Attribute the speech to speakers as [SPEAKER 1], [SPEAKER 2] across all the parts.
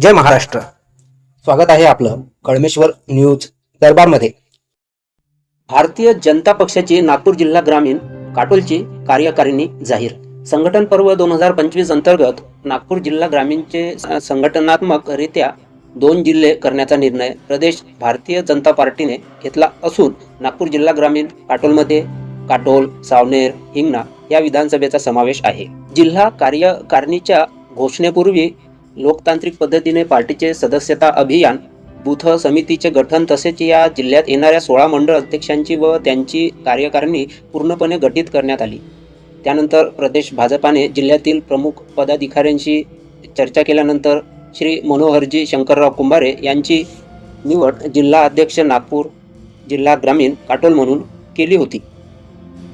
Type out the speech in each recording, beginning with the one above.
[SPEAKER 1] जय महाराष्ट्र. स्वागत आहे आपलं कळमेश्वर न्यूज दरबारमध्ये. भारतीय जनता पक्षाची नागपूर जिल्हा ग्रामीण काटोलची कार्यकारिणी जाहीर. संघटन पर्व दोन हजार पंचवीस अंतर्गत नागपूर जिल्हा ग्रामीणचे स- संघटनात्मकरित्या दोन जिल्हे करण्याचा निर्णय प्रदेश भारतीय जनता पार्टीने घेतला असून नागपूर जिल्हा ग्रामीण काटोलमध्ये काटोल सावनेर हिंगणा या विधानसभेचा समावेश आहे. जिल्हा कार्यकारिणीच्या घोषणेपूर्वी लोकतांत्रिक पद्धतीने पार्टीचे सदस्यता अभियान बूथ समितीचे गठन तसेच या जिल्ह्यात येणाऱ्या सोळा मंडळ अध्यक्षांची व त्यांची कार्यकारिणी पूर्णपणे गठीत करण्यात आली. त्यानंतर प्रदेश भाजपाने जिल्ह्यातील प्रमुख पदाधिकाऱ्यांशी चर्चा केल्यानंतर श्री मनोहरजी शंकरराव कुंभारे यांची निवड जिल्हा अध्यक्ष नागपूर जिल्हा ग्रामीण काटोल म्हणून केली होती.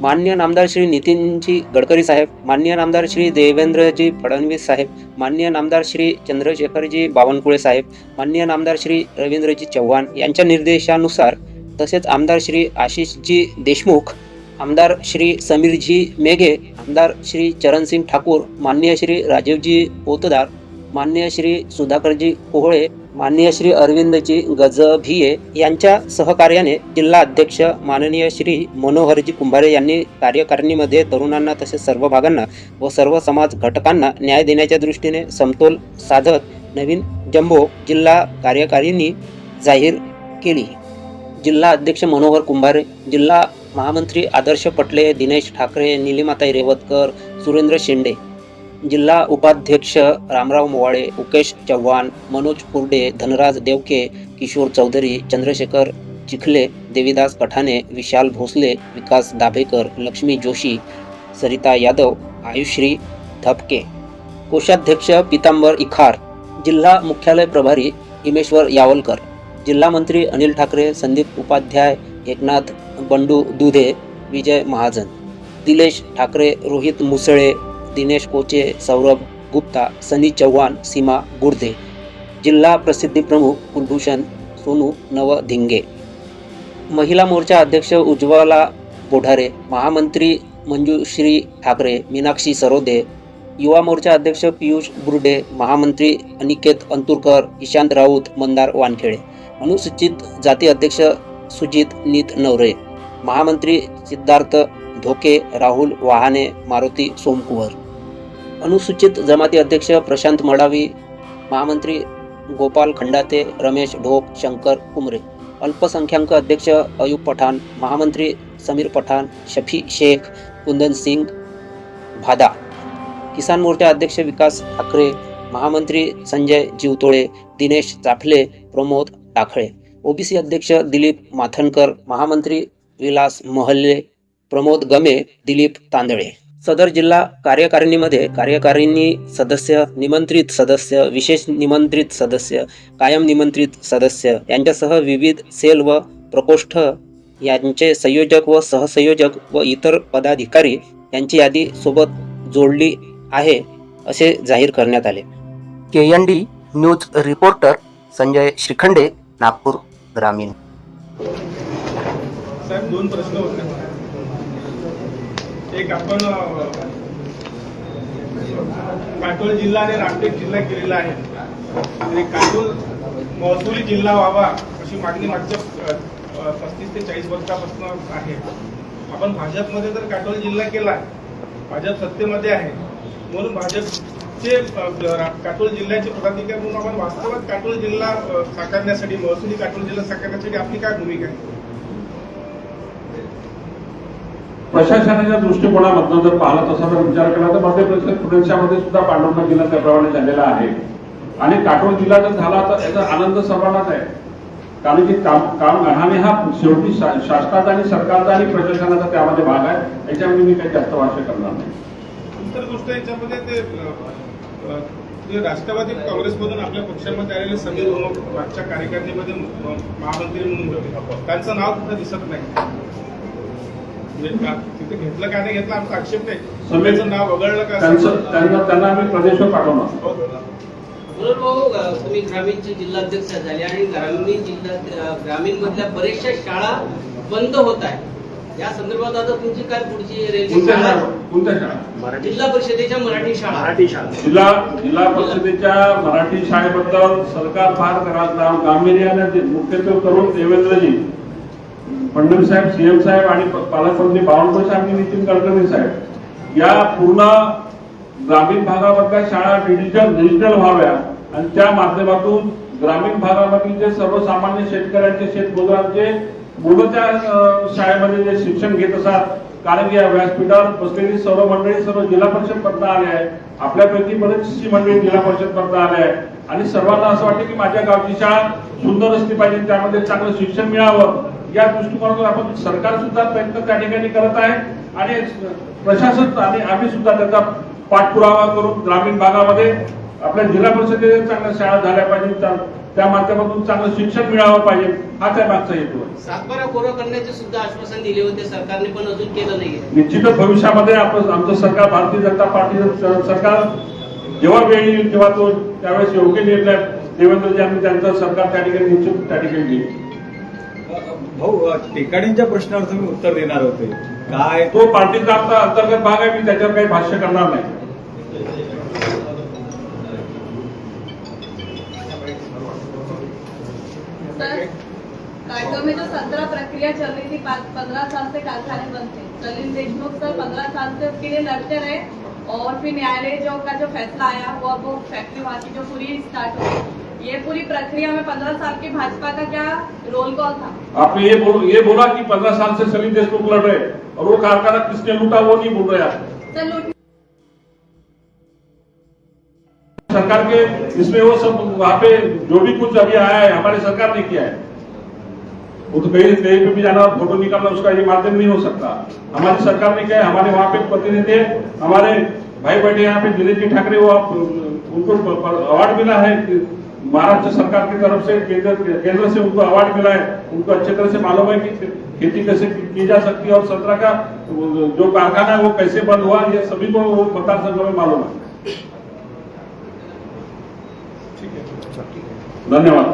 [SPEAKER 1] मान्य नामदार श्री नितीनजी गडकरी साहेब मान्य नामदार श्री देवेंद्रजी फडणवीस साहेब मान्य नामदार श्री चंद्रशेखरजी बावनकुळे साहेब मान्य नामदार श्री रवींद्रजी चव्हाण यांच्या निर्देशानुसार तसेच आमदार श्री आशिषजी देशमुख आमदार श्री समीरजी मेघे आमदार श्री चरणसिंग ठाकूर मान्य श्री राजीवजी पोतदार मान्य श्री सुधाकरजी कोहळे माननीय श्री अरविंदजी गजभिये यांच्या सहकार्याने जिल्हा अध्यक्ष माननीय श्री मनोहरजी कुंभारे यांनी कार्यकारिणीमध्ये तरुणांना तसेच सर्व भागांना व सर्व समाज घटकांना न्याय देण्याच्या दृष्टीने समतोल साधत नवीन जम्बो जिल्हा कार्यकारिणी जाहीर केली. जिल्हा अध्यक्ष मनोहर कुंभारे जिल्हा महामंत्री आदर्श पटले दिनेश ठाकरे निलिमाताई रेवतकर सुरेंद्र शिंदे जिल्हा उपाध्यक्ष रामराव मोवाळे उकेश चव्हाण मनोज कुर्डे धनराज देवके किशोर चौधरी चंद्रशेखर चिखले देवीदास पठाणे विशाल भोसले विकास दाभेकर लक्ष्मी जोशी सरिता यादव आयुश्री थपके कोषाध्यक्ष पितांबर इखार जिल्हा मुख्यालय प्रभारी हिमेश्वर यावलकर जिल्हा मंत्री अनिल ठाकरे संदीप उपाध्याय एकनाथ बंडू दुधे विजय महाजन दिलेश ठाकरे रोहित मुसळे दिनेश कोचे सौरभ गुप्ता सनी चव्हाण सीमा गुर्दे जिल्हा प्रसिद्धी प्रमुख कुलभूषण सोनू नव धिंगे महिला मोर्चा अध्यक्ष उज्ज्वला बोढारे महामंत्री मंजुश्री ठाकरे मीनाक्षी सरोदे युवा मोर्चा अध्यक्ष पियुष बुर्डे महामंत्री अनिकेत अंतुरकर ईशांत राऊत मंदार वानखेडे अनुसूचित जाती अध्यक्ष सुजित नीत नवरे महामंत्री सिद्धार्थ धोके राहुल वाहाने मारुती सोमकुवर. अनुसूचित जमाती अध्यक्ष प्रशांत मडावी महामंत्री गोपाल खंडाते रमेश ढोक शंकर कुमरे अल्पसंख्याक अध्यक्ष अयूब पठाण महामंत्री समीर पठाण शफी शेख कुंदन सिंग भादा. किसान मोर्चा अध्यक्ष विकास ठाकरे महामंत्री संजय जीवतोळे दिनेश चाफले प्रमोद टाखळे ओबीसी अध्यक्ष दिलीप माथनकर महामंत्री विलास महल्ले प्रमोद गमे दिलीप तांदळे. सदर जिल्हा कार्यकारिणीमध्ये कार्यकारिणी सदस्य निमंत्रित सदस्य विशेष निमंत्रित सदस्य कायम निमंत्रित सदस्य यांच्यासह विविध सेल व प्रकोष्ठ यांचे संयोजक व सहसंयोजक व इतर पदाधिकारी यांची यादी सोबत जोडली आहे असे जाहीर करण्यात आले. K N D news reporter Sanjay Shrikhande Nagpur ग्रामीण.
[SPEAKER 2] साहेब दोन प्रश्न होते. एक आपण काटोल जिल्हा आणि रामटेक जिल्हा केलेला आहे. आणि काटोल महसुली जिल्हा व्हावा अशी मागणी मागच्या पस्तीस ते चाळीस वर्षापासून आहे. आपण भाजपमध्ये तर काटोल जिल्हा केला भाजप सत्तेमध्ये आहे म्हणून भाजपचे काटोल जिल्ह्याचे पदाधिकारी म्हणून आपण वास्तवात काटोल जिल्हा साकारण्यासाठी महसुली काटोल जिल्हा साकारण्यासाठी आपली काय भूमिका आहे?
[SPEAKER 3] प्रशासनाच्या दृष्टिकोनामधनं जर पाहिलं तसा जर विचार केला तर मध्य प्रदेश प्रदेशामध्ये सुद्धा पांडुरंग जिल्हा त्याप्रमाणे झालेला आहे. आणि काटोल जिल्हा जर झाला तर याचा आनंद सर्वांनाच आहे. कारण की काम काम आणि हा शेवटी शा- शासनाचा आणि सरकारचा आणि प्रशासनाचा त्यामध्ये भाग आहे. याच्यामध्ये मी काही जास्त भाष्य करणार नाही.
[SPEAKER 2] दुसरी गोष्ट याच्यामध्ये ते राष्ट्रवादी काँग्रेसमधून आपल्या पक्षामध्ये आलेले समीर मागच्या कार्यकारिणीमध्ये महामंत्री म्हणून त्यांचं नाव सुद्धा दिसत नाही. तिथे घेतलं का नाही घेतलं आमचा आक्षेप नाही. समीरचं नाव वगळलं का
[SPEAKER 3] त्यांचं त्यांना त्यांना आम्ही प्रदेशवर पाठवणार.
[SPEAKER 4] म्हणून भाऊ अ, तुम्ही ग्रामीणचे जिल्हाध्यक्ष झाले आणि ग्रामीण जिल्हा ग्रामीण मधल्या बऱ्याचशा शाळा बंद होत आहेत. या संदर्भात आता तुमची काय पुढची रेल्वे
[SPEAKER 3] कोणत्या
[SPEAKER 4] शाळा?
[SPEAKER 3] शाळा? कोणत्या शाळा?
[SPEAKER 4] जिल्हा परिषदेच्या मराठी शाळा.
[SPEAKER 3] जिल्हा जिल्हा परिषदेच्या मराठी शाळेबद्दल सरकार फार गांभीर्याने मुख्यत्वे करून देवेंद्रजी फडणवीस साहेब सीएम साहेब आणि पालकमंत्री बावनकुळे साहेब आणि नितीन गडकरी साहेब या पूर्ण ग्रामीण भागामधल्या शाळा डिजिटल डिजिटल व्हाव्या आणि त्या माध्यमातून ग्रामीण भागामधील जे सर्वसामान्य शेतकऱ्यांचे शेतमजुरांचे मुलं त्या शाळेमध्ये जे शिक्षण घेत असतात कारण की या व्यासपीठावर बसलेली सर्व मंडळी सर्व जिल्हा परिषद पत्र आले आहे आपल्यापैकी बरेचशी मंडळी जिल्हा परिषद पत्र आले आहे आणि सर्वांना असं वाटतं की माझ्या गावची शाळा सुंदर असली पाहिजे त्यामध्ये चांगलं शिक्षण मिळावं. या दृष्टिकोनातून आपण सरकार सुद्धा प्रयत्न त्या ठिकाणी करत आहे. आणि प्रशासन आणि आम्ही सुद्धा त्याचा पाठपुरावा करून ग्रामीण भागामध्ये आपल्या जिल्हा परिषदेच्या चांगल्या शाळा झाल्या पाहिजे त्या- माध्यमातून चांगलं शिक्षण मिळावं पाहिजे हा त्या मागचा हेतू. आहे
[SPEAKER 4] सातबारा कोरं करण्याचे सुद्धा आश्वासन दिले होते सरकारने पण अजून केलं नाहीये.
[SPEAKER 3] निश्चितच भविष्यामध्ये आपण आमचं सरकार भारतीय जनता पार्टीचं सरकार जेव्हा वेळ येईल तेव्हा तो त्यावेळेस योग्य निर्णय देवेंद्रजी आणि त्यांचं सरकार त्या ठिकाणी निश्चित त्या ठिकाणी घेईल.
[SPEAKER 5] भाऊ ठिकाणींच्या प्रश्नावर तुम्ही उत्तर देणार होते. काय?
[SPEAKER 3] तो पार्टीचा आमचा अंतर्गत भाग आहे मी त्याच्यावर काही भाष्य करणार नाही.
[SPEAKER 6] में जो सत्रह प्रक्रिया चल रही थी पंद्रह साल से कारखाने बंद थे सलीम देशमुख सर पंद्रह साल से उसके लिए लड़ते रहे. और फिर न्यायालय जो का जो फैसला आया वो अब वो फैक्ट्री वहाँ की जो पूरी स्टार्ट हुई ये पूरी प्रक्रिया में पंद्रह साल की भाजपा का क्या रोल कॉल था?
[SPEAKER 3] आपने ये बोल ये बोला कि पंद्रह साल से सलीम देशमुख लड़ रहे और वो कारखाना किसने लूटा वो नहीं बोल रहे आप। सरकार के इसमें वो सब वहाँ पे जो भी कुछ अभी आया है हमारी सरकार ने किया है। वो तो कहीं कहीं पे भी जाना और फ़ोटो निकालना उसका ये माध्यम नहीं हो सकता। हमारी सरकार ने क्या है हमारे वहाँ पे प्रतिनिधि है हमारे भाई बैठे यहाँ पे दिनेश जी ठाकरे वो आप उनको अवार्ड मिला है महाराष्ट्र सरकार की तरफ से केंद्र केंद्र से उनको अवार्ड मिला है। उनको अच्छे तरह से मालूम है कि खेती कैसे की जा सकती है और सत्रह का जो कारखाना है वो कैसे बंद हुआ ये सभी को वो मतदार संघ में मालूम है। धन्यवाद।